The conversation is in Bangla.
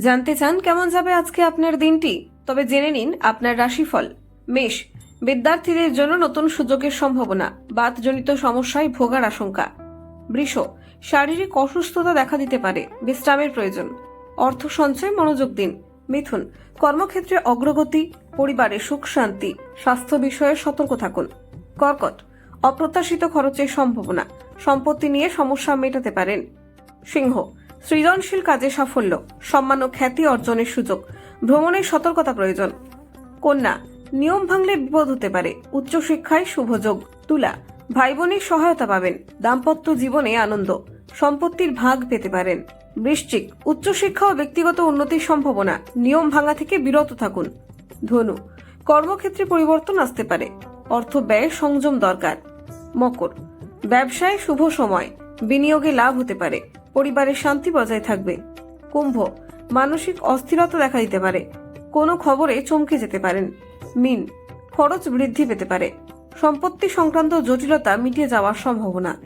জানতে চান কেমন যাবে আজকে আপনার দিনটি? তবে জেনে নিন আপনার রাশিফল। মেষ, বিদ্যার্থীদের জন্য নতুন সুযোগের সম্ভাবনা, বাতজনিত সমস্যায় ভোগার আশঙ্কা। বৃষ, শারীরিক অসুস্থতা দেখা দিতে পারে, বিশ্রামের প্রয়োজন। অর্থ সঞ্চয়, মনোযোগ দিন। মিথুন, কর্মক্ষেত্রে অগ্রগতি, পরিবারে সুখ, শান্তি, স্বাস্থ্য বিষয়ে সতর্ক থাকুন। কর্কট, অপ্রত্যাশিত খরচের সম্ভাবনা, সম্পত্তি নিয়ে সমস্যা মেটাতে পারেন। সিংহ সৃজনশীল কাজে সাফল্য, সম্মান ও খ্যাতি অর্জনের সুযোগ, ভ্রমণের সতর্কতা প্রয়োজন। কন্যা, নিয়ম ভাঙলে বিপদ হতে পারে। উচ্চশিক্ষায় শুভযোগ তুলা ভাই বোনের সহায়তা পাবেন। দাম্পত্য জীবনে আনন্দ, সম্পত্তির ভাগ পেতে পারেন। বৃশ্চিক, উচ্চশিক্ষা ও ব্যক্তিগত উন্নতির সম্ভাবনা, নিয়ম ভাঙা থেকে বিরত থাকুন। ধনু, কর্মক্ষেত্রে পরিবর্তন আসতে পারে। অর্থ ব্যয় সংযম দরকার। মকর, ব্যবসায় শুভ সময়, বিনিয়োগে লাভ হতে পারে। পরিবারের শান্তি বজায় থাকবে। কুম্ভ, মানসিক অস্থিরতা দেখা দিতে পারে। কোনো খবরে চমকে যেতে পারেন। মিন, খরচ বৃদ্ধি পেতে পারে। সম্পত্তি সংক্রান্ত জটিলতা মিটিয়ে যাওয়ার সম্ভাবনা।